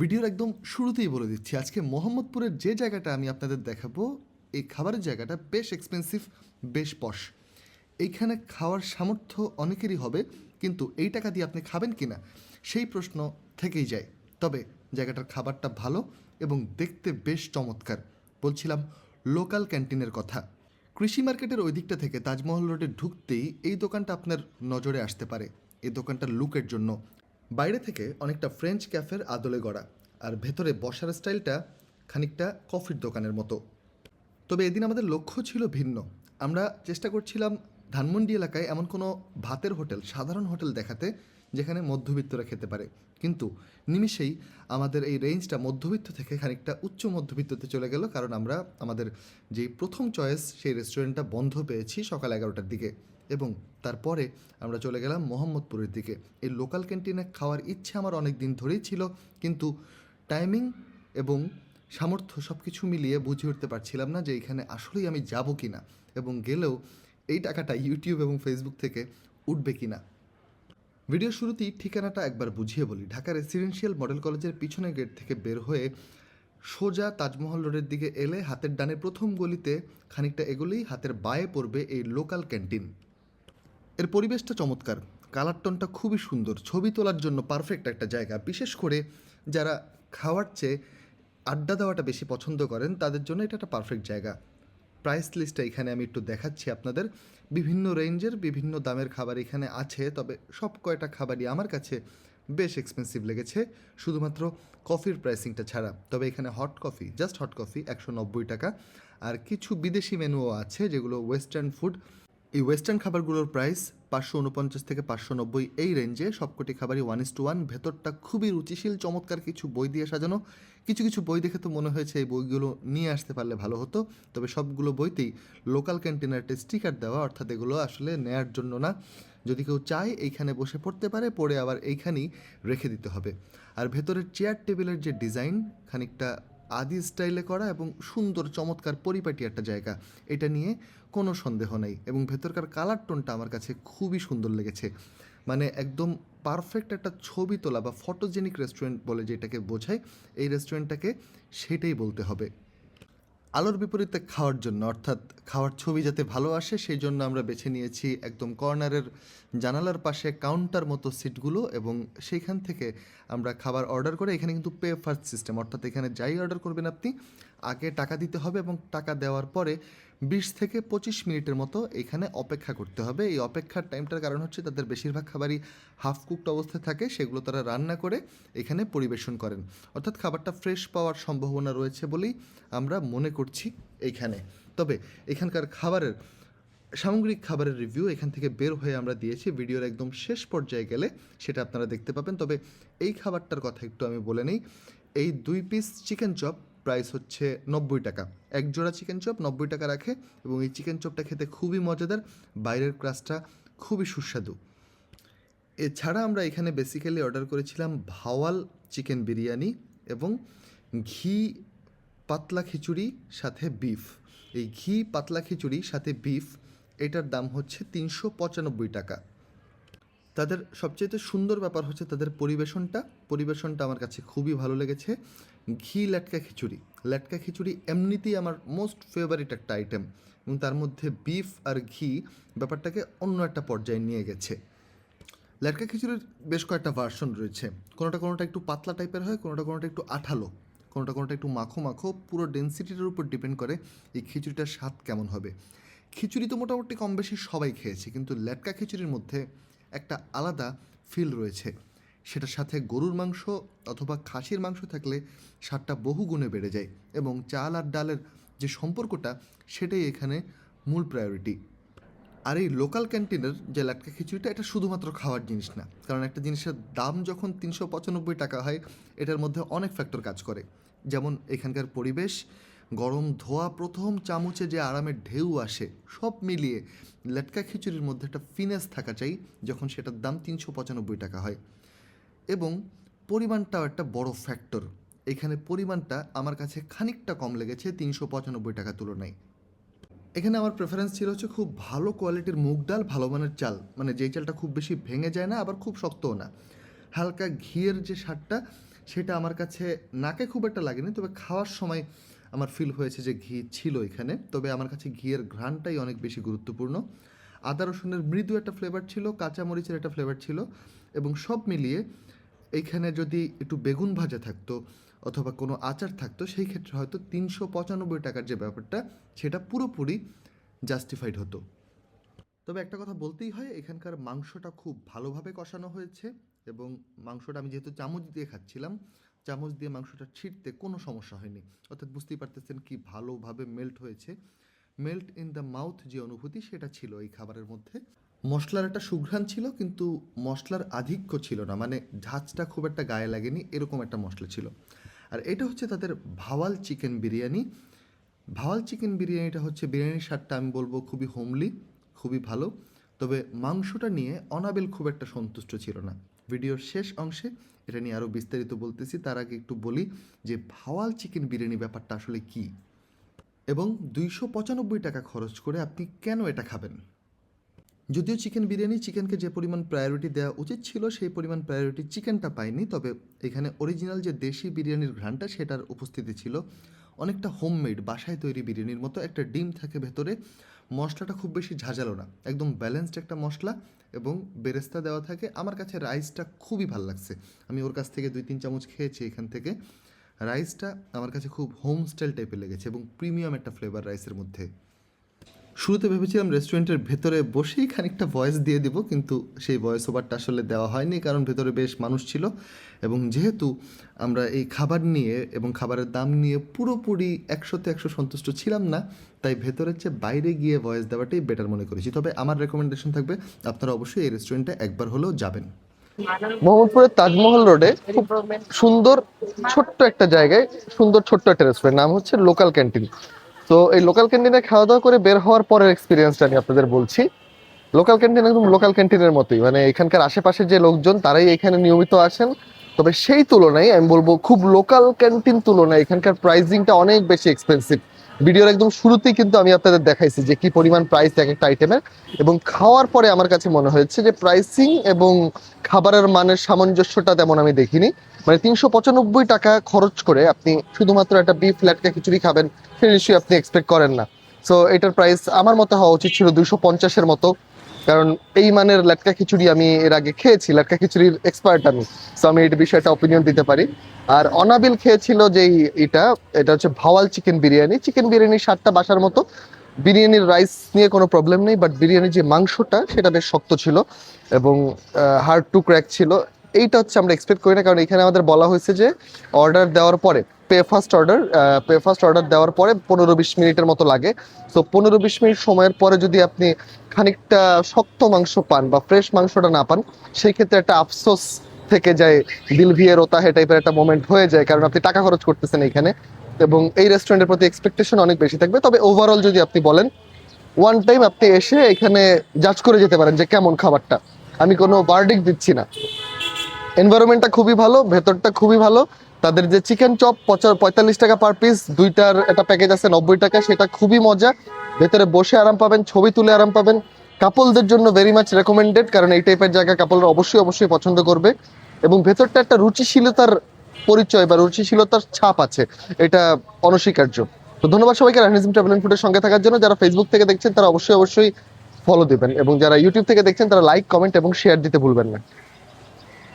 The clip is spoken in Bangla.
ভিডিওর একদম শুরুতেই বলে দিচ্ছি, আজকে মোহাম্মদপুরের যে জায়গাটা আমি আপনাদের দেখাবো, এই খাবারের জায়গাটা বেশ এক্সপেন্সিভ বেশ পশ এইখানে খাওয়ার সামর্থ্য অনেকেরই হবে, কিন্তু এই টাকা দিয়ে আপনি খাবেন কি না সেই প্রশ্ন থেকেই যায়। তবে জায়গাটার খাবারটা ভালো এবং দেখতে বেশ চমৎকার, বলছিলাম লোকাল ক্যান্টিনের কথা। কৃষি মার্কেটের ওই দিকটা থেকে তাজমহল রোডে ঢুকতেই এই দোকানটা আপনার নজরে আসতে পারে, এই দোকানটার লুকের জন্য। বাইরে থেকে অনেকটা ফ্রেঞ্চ ক্যাফের আদলে গড়া, আর ভেতরে বসার স্টাইলটা খানিকটা কফির দোকানের মতো। তবে এদিন আমাদের লক্ষ্য ছিল ভিন্ন। আমরা চেষ্টা করছিলাম ধানমন্ডি এলাকায় এমন কোনো ভাতের হোটেল, সাধারণ হোটেল দেখাতে যেখানে মধ্যবিত্তরা খেতে পারে। কিন্তু নিমিষেই আমাদের এই রেঞ্জটা মধ্যবিত্ত থেকে খানিকটা উচ্চ মধ্যবিত্ততে চলে গেল, কারণ আমরা আমাদের যে প্রথম চয়েস সেই রেস্টুরেন্টটা বন্ধ পেয়েছি সকাল এগারোটার দিকে। এবং তারপরে আমরা চলে গেলাম মোহাম্মদপুরের দিকে। এই লোকাল ক্যান্টিনে খাওয়ার ইচ্ছে আমার অনেক দিন ধরেই ছিল, কিন্তু টাইমিং এবং সামর্থ্য সব কিছু মিলিয়ে বুঝে উঠতে পারছিলাম না যে এখানে আসলেই আমি যাব কি না এবং গেলেও এই টাকাটা ইউটিউব এবং ফেসবুক থেকে উঠবে কি না ভিডিও শুরুতেই ঠিকানাটা একবার বুঝিয়ে বলি। ঢাকা রেসিডেন্সিয়াল মডেল কলেজের পিছনে গেট থেকে বের হয়ে সোজা তাজমহল রোডের দিকে এলে হাতের ডানে প্রথম গলিতে খানিকটা এগোলেই হাতের বায়ে পড়বে এই লোকাল ক্যান্টিন এর পরিবেশটা চমৎকার। কালার টোনটা খুবই সুন্দর। ছবি তোলার জন্য পারফেক্ট একটা জায়গা। বিশেষ করে যারা খাওয়ার চেয়ে আড্ডা দেওয়াটা বেশি পছন্দ করেন, তাদের জন্য এটা একটা পারফেক্ট জায়গা। প্রাইস লিস্টটা এখানে আমি একটু দেখাচ্ছি আপনাদের। বিভিন্ন রেঞ্জের বিভিন্ন দামের খাবার এখানে আছে, তবে সব কয়টা খাবারই আমার কাছে বেশ এক্সপেন্সিভ লেগেছে। শুধুমাত্র কফির প্রাইসিংটা ছাড়া। তবে এখানে hot coffee just hot coffee একশো নব্বই টাকা। আর কিছু বিদেশি মেনুও আছে, যেগুলো ওয়েস্টার্ন ফুড এই ওয়েস্টার্ন খাবারগুলোর প্রাইস পাঁচশো উনপঞ্চাশ থেকে পাঁচশো নব্বই এই রেঞ্জে সবকটি খাবারই ওয়ান ইস টু ওয়ান ভেতরটা খুবই রুচিশীল, চমৎকার কিছু বই দিয়ে সাজানো। কিছু কিছু বই দেখে তো মনে হয়েছে এই বইগুলো নিয়ে আসতে পারলে ভালো হতো। তবে সবগুলো বইতেই লোকাল ক্যান্টিনের একটা স্টিকার দেওয়া, অর্থাৎ এগুলো আসলে নেয়ার জন্য না। যদি কেউ চায়, এইখানে বসে পড়তে পারে, পড়ে আবার এইখানেই রেখে দিতে হবে। আর ভেতরের চেয়ার টেবিলের যে ডিজাইন খানিকটা আদি স্টাইলে করা এবং সুন্দর, চমৎকার, পরিপাটি একটা জায়গা। এটা নিয়ে কোনো সন্দেহ নেই এবং ভেতরকার কালার টোনটা আমার কাছে খুবই সুন্দর লেগেছে। মানে একদম পারফেক্ট একটা ছবি তোলা বা ফটোজেনিক রেস্টুরেন্ট বলে যেটাকে বোঝায়, এই রেস্টুরেন্টটাকে সেটাই বলতে হবে। আলোর বিপরীতে খাওয়ার জন্য, অর্থাৎ খাওয়ার ছবি যাতে ভালো আসে, সেই জন্য আমরা বেছে নিয়েছি একদম কর্নারের জানালার পাশে কাউন্টার মতো সিটগুলো এবং সেইখান থেকে আমরা খাবার অর্ডার করে, এখানে কিন্তু পে ফার্স্ট সিস্টেম, অর্থাৎ এখানে যাই অর্ডার করবেন আপনি আগে টাকা দিতে হবে এবং টাকা দেওয়ার পরে বিশ থেকে পঁচিশ মিনিটের মতো এখানে অপেক্ষা করতে হবে। এই অপেক্ষার টাইমটার কারণ হচ্ছে তাদের বেশিরভাগ খাবারই হাফ কুকড অবস্থায় থাকে, সেগুলো তারা রান্না করে এখানে পরিবেশন করেন। অর্থাৎ খাবারটা ফ্রেশ পাওয়ার সম্ভাবনা রয়েছে বলেই আমরা মনে করছি এইখানে তবে এখানকার খাবারের, সামগ্রিক খাবারের রিভিউ এখান থেকে বের হয়ে আমরা দিয়েছি। ভিডিওর একদম শেষ পর্যায়ে গেলে সেটা আপনারা দেখতে পাবেন। তবে এই খাবারটার কথা একটু আমি বলে নিই। এই দুই পিস চিকেন চপ প্রাইস হচ্ছে নব্বই টাকা। এক জোড়া চিকেন চপ নব্বই টাকা রাখে এবং এই চিকেন চপটা খেতে খুবই মজাদার, বাইরের ক্রাসটা খুবই সুস্বাদু। এছাড়া আমরা এখানে বেসিক্যালি অর্ডার করেছিলাম ভাওয়াল চিকেন বিরিয়ানি এবং ঘি পাতলা খিচুড়ি সাথে বিফ এই ঘি পাতলা খিচুড়ি সাথে বিফ এটার দাম হচ্ছে তিনশো পঁচানব্বই টাকা। তাদের সবচেয়ে সুন্দর ব্যাপার হচ্ছে তাদের পরিবেশনটা। পরিবেশনটা আমার কাছে খুবই ভালো লেগেছে। ঘি ল্যাটকা খিচুড়ি। ল্যাটকা খিচুড়ি এমনিতেই আমার মোস্ট ফেভারিট একটা আইটেম এবং তার মধ্যে বিফ আর ঘি ব্যাপারটাকে অন্য একটা পর্যায়ে নিয়ে গেছে। ল্যাটকা খিচুড়ির বেশ কয়েকটা ভার্সন রয়েছে। কোনোটা কোনোটা একটু পাতলা টাইপের হয়, কোনোটা কোনোটা একটু আঠালো, কোনোটা কোনোটা একটু মাখো মাখো, পুরো ডেন্সিটির উপর ডিপেন্ড করে এই খিচুড়িটার স্বাদ কেমন হবে। খিচুড়ি তো মোটামুটি কম বেশি সবাই খেয়েছে, কিন্তু লেটকা খিচুড়ির মধ্যে একটা আলাদা ফিল রয়েছে। সেটার সাথে গরুর মাংস অথবা খাসির মাংস থাকলে স্বাদটা বহু গুণে বেড়ে যায় এবং চাল আর ডালের যে সম্পর্কটা, সেটাই এখানে মূল প্রায়োরিটি আর এই লোকাল ক্যান্টিনের যে লাটকা খিচুড়িটা, এটা শুধুমাত্র খাওয়ার জিনিস না। কারণ একটা জিনিসের দাম যখন তিনশো পঁচানব্বই টাকা হয়, এটার মধ্যে অনেক ফ্যাক্টর কাজ করে। যেমন এখানকার পরিবেশ, গরম ধোয়া, প্রথম চামচে যে আরামের ঢেউ আসে, সব মিলিয়ে লেটকা খিচুড়ির মধ্যে একটা ফিনেস থাকা চাই, যখন সেটার দাম তিনশো পঁচানব্বই টাকা হয়। এবং পরিমাণটাও একটা বড় ফ্যাক্টর এখানে পরিমাণটা আমার কাছে খানিকটা কম লেগেছে, তিনশো পঁচানব্বই টাকা তুলনায়। এখানে আমার প্রেফারেন্স ছিল হচ্ছে খুব ভালো কোয়ালিটির মুগ ডাল, ভালো মানের চাল। মানে যেই চালটা খুব বেশি ভেঙে যায় না, আবার খুব শক্তও না। হালকা ঘিয়ের যে স্বাদটা, সেটা আমার কাছে নাকে খুব একটা লাগেনি, তবে খাওয়ার সময় আমার ফিল হয়েছে যে ঘি ছিল এখানে। তবে আমার কাছে ঘিয়ের ঘ্রাণটাই অনেক বেশি গুরুত্বপূর্ণ। আদা রসুনের মৃদু একটা ফ্লেভার ছিল, কাঁচামরিচের একটা ফ্লেভার ছিল, এবং সব মিলিয়ে এইখানে যদি একটু বেগুন ভাজা থাকতো অথবা কোনো আচার থাকতো, সেই ক্ষেত্রে হয়তো তিনশো পঁচানব্বই টাকার যে ব্যাপারটা, সেটা পুরোপুরি জাস্টিফাইড হতো। তবে একটা কথা বলতেই হয়, এখানকার মাংসটা খুব ভালোভাবে কষানো হয়েছে এবং মাংসটা আমি যেহেতু চামচ দিয়ে খাচ্ছিলাম, চামচ দিয়ে মাংসটা ছিঁড়তে কোনো সমস্যা হয়নি। অর্থাৎ বুঝতেই পারতেছেন কি ভালোভাবে মেল্ট হয়েছে। মেল্ট ইন দ্য মাউথ যে অনুভূতি, সেটা ছিল এই খাবারের মধ্যে। মশলার একটা সুঘ্রাণ ছিল, কিন্তু মশলার আধিক্য ছিল না। মানে ঝাঁচটা খুব একটা গায়ে লাগেনি, এরকম একটা মশলা ছিল। আর এটা হচ্ছে তাদের ভাওয়াল চিকেন বিরিয়ানি। ভাওয়াল চিকেন বিরিয়ানিটা হচ্ছে, বিরিয়ানির স্বাদটা আমি বলব খুবই হোমলি খুবই ভালো। তবে মাংসটা নিয়ে অনাবেল খুব একটা সন্তুষ্ট ছিল না। ভিডিওর শেষ অংশে এটা নিয়ে আরও বিস্তারিত বলতেছি, তার আগে একটু বলি যে ভাওয়াল চিকেন বিরিয়ানি ব্যাপারটা আসলে কী? এবং দুইশো পঁচানব্বই টাকা খরচ করে আপনি কেন এটা খাবেন? যদিও চিকেন বিরিয়ানি, চিকেনকে যে পরিমাণ প্রায়োরিটি দেওয়া উচিত ছিল, সেই পরিমাণ প্রায়োরিটি চিকেনটা পায়নি, তবে এখানে অরিজিনাল যে দেশি বিরিয়ানির ঘ্রাণটা সেটার উপস্থিতি ছিল। অনেকটা হোমমেড বাসায় তৈরি বিরিয়ানির মতো একটা ডিম থাকে ভেতরে, মশলাটা খুব বেশি ঝাঁঝালো না, একদম ব্যালেন্সড একটা মশলা এবং বেরেস্তা দেওয়া থাকে। আমার কাছে রাইসটা খুবই ভালো লাগছে। আমি ওর কাছ থেকে দুই তিন চামচ খেয়েছি এখান থেকে। রাইসটা আমার কাছে খুব হোম স্টাইল টাইপের লেগেছে এবং প্রিমিয়াম একটা ফ্লেভার রাইসের মধ্যে। শুরুতে ভেবেছিলাম রেস্টুরেন্টের ভেতরে বসেই খানিকটা ভয়েস দিয়ে দিব, কিন্তু সেই ভয়েস ওভারটা আসলে দেওয়া হয়নি, কারণ ভেতরে বেশ মানুষ ছিল। এবং যেহেতু আমরা এই খাবার নিয়ে এবং খাবারের দাম নিয়ে পুরোপুরি একশোতে একশো সন্তুষ্ট ছিলাম না, তাই ভেতরের চেয়ে বাইরে গিয়ে ভয়েস দেওয়াটাই বেটার মনে করেছি। তবে আমার রেকমেন্ডেশন থাকবে, আপনারা অবশ্যই এই রেস্টুরেন্টে একবার হলেও যাবেন। মোহাম্মদপুরের তাজমহল রোডে খুব সুন্দর ছোট্ট একটা জায়গায়, সুন্দর ছোট্ট একটা রেস্টুরেন্ট নাম হচ্ছে লোকাল ক্যান্টিন তো এই লোকাল ক্যান্টিনে খাওয়া দাওয়া করে বের হওয়ার পরের এক্সপিরিয়েন্সটা আমি আপনাদের বলছি। লোকাল ক্যান্টিন একদম লোকাল ক্যান্টিনের মতোই। মানে এখানকার আশেপাশে যে লোকজন, তারাই এখানে নিয়মিত আসেন। তবে সেই তুলনায়, আমি বলব খুব লোকাল ক্যান্টিন তুলনায় এখানকার প্রাইসিংটা অনেক বেশি এক্সপেন্সিভ ভিডিওর একদম শুরুতেই কিন্তু আমি আপনাদের দেখাইছি যে কি পরিমাণ প্রাইস এক একটা আইটেমের এবং খাওয়ার পরে আমার কাছে মনে হয়েছে যে প্রাইসিং এবং খাবারের মানের সামঞ্জস্যটা তেমন আমি দেখিনি। মানে তিনশো পঁচানব্বই টাকা খরচ করে আপনি শুধুমাত্র একটা বিফ ল্যাটকা খিচুড়ি খাবেন সে নিশ্চয়ই আপনি এক্সপেক্ট করেন না। সো এটার প্রাইস আমার মতে হওয়া উচিত ছিল দুশো পঞ্চাশের মতো, কারণ এই মানের লাটকা খিচুড়ি আমি এর আগে খেয়েছি লাটকা খিচুড়ির এক্সপার্ট আমি। সো আমি এই বিষয়টা অপিনিয়ন দিতে পারি। আর অনাবিল খেয়েছিল যেই এটা এটা হচ্ছে ভাওয়াল চিকেন বিরিয়ানি। চিকেন বিরিয়ানি সাতটা বাসার মতো। বিরিয়ানির রাইস নিয়ে কোনো প্রবলেম নেই বাট বিরিয়ানির যে মাংসটা, সেটা বেশ শক্ত ছিল এবং হার্ড টু ক্র্যাক ছিল। এইটা হচ্ছে আমরা এক্সপেক্ট করি না, কারণ এখানে আমাদের বলা হয়েছে যে অর্ডার দেওয়ার পরে pay first order pay first order দেওয়ার পরে পনেরো বিশ মিনিটের মতো লাগে। তো পনেরো বিশ মিনিট সময়ের পরে যদি আপনি খানিকটা শক্ত মাংস পান বা ফ্রেশ মাংসটা না পান সেই ক্ষেত্রে একটা আফসোস থেকে যায়, দিল ভিয়ে রোতাহে টাইপের একটা মোমেন্ট হয়ে যায়, কারণ আপনি টাকা খরচ করতেছেন এখানে। এবং এই রেস্টুরেন্টের প্রতি এক্সপেকটেশন অনেক বেশি থাকবে। তবে ওভারঅল যদি আপনি বলেন ওয়ান টাইম আপনি এসে এখানে জাজ করে যেতে পারেন যে কেমন খাবারটা। আমি কোনো বার্ডিক দিচ্ছি না। এনভায়রনমেন্টটা খুবই ভালো, ভেতরটা খুবই ভালো। তাদের যে চিকেন চপ পঁয়তাল্লিশ টাকা পার পিস দুইটার একটা প্যাকেজ আছে নব্বই টাকা, সেটা খুবই মজা। ভেতরে বসে আরাম পাবেন, ছবি তুলে আরাম পাবেন। কাপলদের জন্য ভেরি মাচ রেকমেন্ডেড কারণ এই টাইপের জায়গা কাপলরা অবশ্যই অবশ্যই পছন্দ করবে। এবং ভেতরটা একটা রুচিশীলতার পরিচয় বা রুচিশীলতার ছাপ আছে। এটা অনস্বীকার্য। তো ধন্যবাদ সবাইকে রানিজম ট্রাভেল ফুডের সঙ্গে থাকার জন্য। যারা ফেসবুক থেকে দেখছেন, তারা অবশ্যই অবশ্যই ফলো দিবেন। এবং যারা ইউটিউব থেকে দেখছেন, তারা লাইক কমেন্ট এবং শেয়ার দিতে ভুলবেন না।